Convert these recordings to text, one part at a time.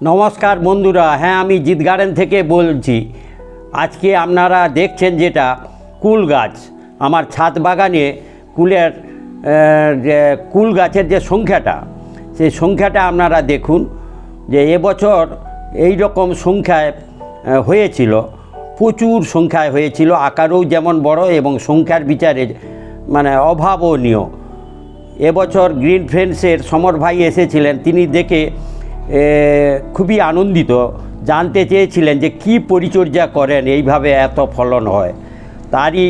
নমস্কার বন্ধুরা হ্যাঁ আমি জিত গার্ডেন থেকে বলছি। আজকে আপনারা দেখছেন যেটা, কুল গাছ। আমার ছাদ বাগানে কুলের যে কুল গাছের যে সংখ্যাটা, সেই সংখ্যাটা আপনারা দেখুন যে এবছর এই রকম সংখ্যায় হয়েছিল, প্রচুর সংখ্যায় হয়েছিল, আকারেও যেমন বড় এবং সংখ্যার বিচারে মানে অভাবনীয়। এবছর গ্রিন ফ্রেন্ডসের সমর ভাই এসেছিলেন, তিনি দেখে খুবই আনন্দিত, জানতে চেয়েছিলেন যে কি পরিচর্যা করেন, এইভাবে এত ফলন হয়। তারই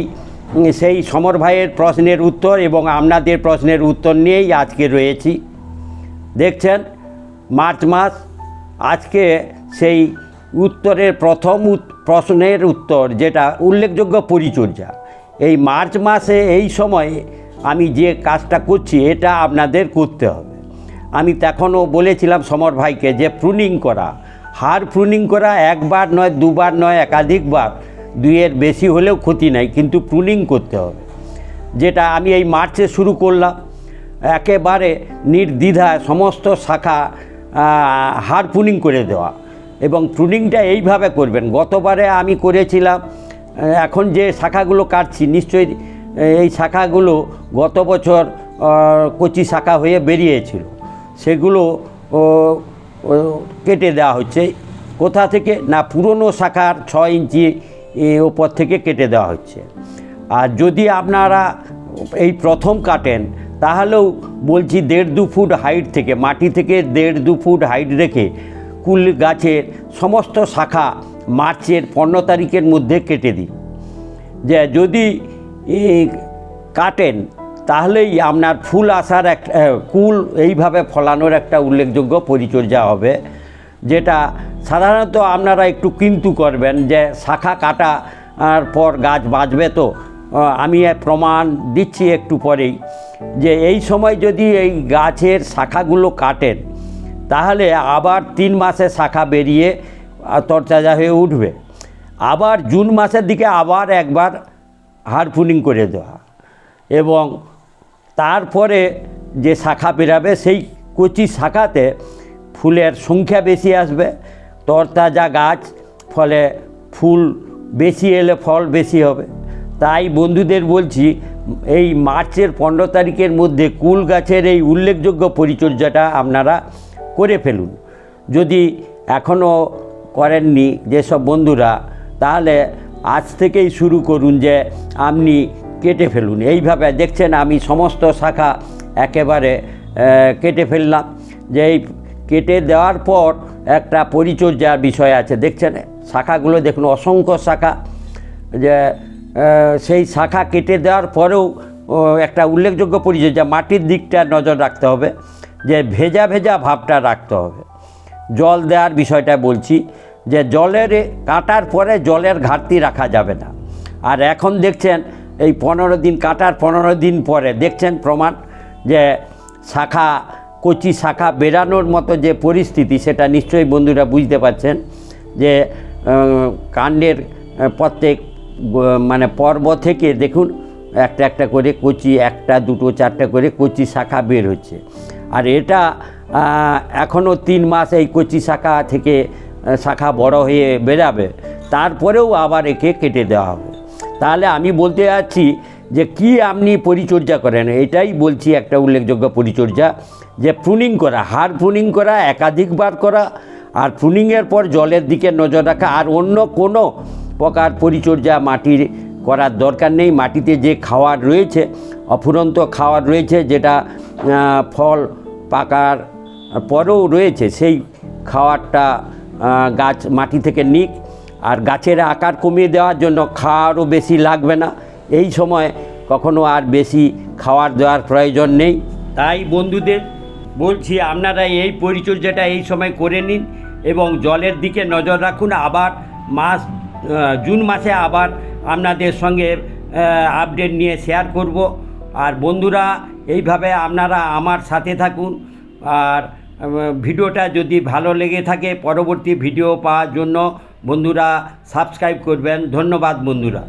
সেই সমর ভাইয়ের প্রশ্নের উত্তর এবং আপনাদের প্রশ্নের উত্তর নিয়েই আজকে রয়েছি। দেখছেন, মার্চ মাস, আজকে সেই উত্তরের প্রথম প্রশ্নের উত্তর, যেটা উল্লেখযোগ্য পরিচর্যা। এই মার্চ মাসে, এই সময়ে আমি যে কাজটা করছি, এটা আপনাদের করতে হবে। আমি তখনও বলেছিলাম সমর ভাইকে যে প্রুনিং করা। হার প্রুনিং করা একবার নয়, দুবার নয়, একাধিকবার। দুইয়ের বেশি হলেও ক্ষতি নাই, কিন্তু প্রুনিং করতে হবে। যেটা আমি এই মার্চে শুরু করলাম। একেবারে নির্দ্বিধায় সমস্ত শাখা হার পুনিং করে দেওয়া। এবং প্রুনিংটা এইভাবে করবেন। গতবারে আমি করেছিলাম এখন যে শাখাগুলো কাটছি, নিশ্চয়ই এই শাখাগুলো গত বছর কচি শাখা হয়ে বেরিয়েছিল। সেগুলো কেটে দেওয়া হচ্ছে। কোথা থেকে? না, পুরনো শাখার ছ ইঞ্চি ওপর থেকে কেটে দেওয়া হচ্ছে। আর যদি আপনারা এই প্রথম কাটেন, তাহলেও বলছি দেড় দু ফুট হাইট থেকে, মাটি থেকে দেড় দু ফুট হাইট রেখে কুল গাছের সমস্ত শাখা মার্চের পনেরো তারিখের মধ্যে কেটে দিন। যে যদি কাটেন তাহলেই আপনার ফুল আসার এক কুল এইভাবে ফলানোর একটা উল্লেখযোগ্য পরিচর্যা হবে যেটা সাধারণত আপনারা একটু কিন্তু করবেন যে শাখা কাটা আর পর গাছ বাঁচবে তো আমি প্রমাণ দিচ্ছি একটু পরেই যে এই সময় যদি এই গাছের শাখাগুলো কাটেন তাহলে আবার তিন মাসে শাখা বেরিয়ে আহ, তরতাজা হয়ে উঠবে আবার জুন মাসের দিকে আবার একবার হারপুনিং করে দেওয়া এবং তারপরে যে শাখা বেরাবে সেই কচি শাখাতে ফুলের সংখ্যা বেশি আসবে। তরতাজা গাছ, ফলে ফুল বেশি এলে ফল বেশি হবে। তাই বন্ধুদের বলছি, এই মার্চের পনেরো তারিখের মধ্যে কুল গাছের এই উল্লেখযোগ্য পরিচর্যাটা আপনারা করে ফেলুন। যদি এখনও করেননি যেসব বন্ধুরা, তাহলে আজ থেকেই শুরু করুন যে আপনি কেটে ফেলুন। এইভাবে দেখছেন আমি সমস্ত শাখা একেবারে কেটে ফেললাম। যে এই কেটে দেওয়ার পর একটা পরিচর্যার বিষয় আছে। দেখছেন, শাখাগুলো দেখুন, অসংখ্য শাখা। যে সেই শাখা কেটে দেওয়ার পরেও একটা উল্লেখযোগ্য পরিচর্যা, মাটির দিকটা নজর রাখতে হবে, যে ভেজা ভেজা ভাবটা রাখতে হবে। জল দেওয়ার বিষয়টা বলছি, যে জলের কাটার পরে জলের ঘাটতি রাখা যাবে না। আর এখন দেখছেন এই পনেরো দিন কাটার পনেরো দিন পরে, দেখছেন প্রমাণ যে শাখা, কচি শাখা বেরানোর মতো যে পরিস্থিতি, সেটা নিশ্চয়ই বন্ধুরা বুঝতে পারছেন যে কাণ্ডের প্রত্যেক মানে পর্ব থেকে দেখুন একটা একটা করে কচি, একটা, দুটো, চারটা করে কচি শাখা বের হচ্ছে। আর এটা এখনও তিন মাস এই কচি শাখা থেকে শাখা বড় হয়ে বেরাবে তারপরেও আবার একে কেটে দেওয়া হবে। তাহলে আমি বলতে যাচ্ছি যে কি আপনি পরিচর্যা করেন? এটাই বলছি একটা উল্লেখযোগ্য পরিচর্যা, যে প্রুনিং করা হার প্রুনিং করা, একাধিকবার করা, আর প্রুনিংয়ের পর জলের দিকে নজর রাখা, আর অন্য কোনো প্রকার পরিচর্যা মাটির করার দরকার নেই। মাটিতে যে খাওয়ার রয়েছে, অফুরন্ত খাওয়ার রয়েছে, যেটা ফল পাকার পরেও রয়েছে, সেই খাওয়ারটা গাছ মাটি থেকে নিক আর গাছের আকার কমিয়ে দেওয়ার জন্য খাওয়ারও বেশি লাগবে না। এই সময় কখনো আর বেশি খাওয়ার দেওয়ার প্রয়োজন নেই। তাই বন্ধুদের বলছি, আপনারা এই পরিচর্যাটা এই সময় করে নিন এবং জলের দিকে নজর রাখুন। আবার মাস জুন মাসে আবার আপনাদের সঙ্গে আপডেট নিয়ে শেয়ার করব। আর বন্ধুরা, এইভাবে আপনারা আমার সাথে থাকুন। আর ভিডিওটা যদি ভালো লেগে থাকে, পরবর্তী ভিডিও পাওয়ার জন্য বন্ধুরা সাবস্ক্রাইব করবেন। ধন্যবাদ বন্ধুরা।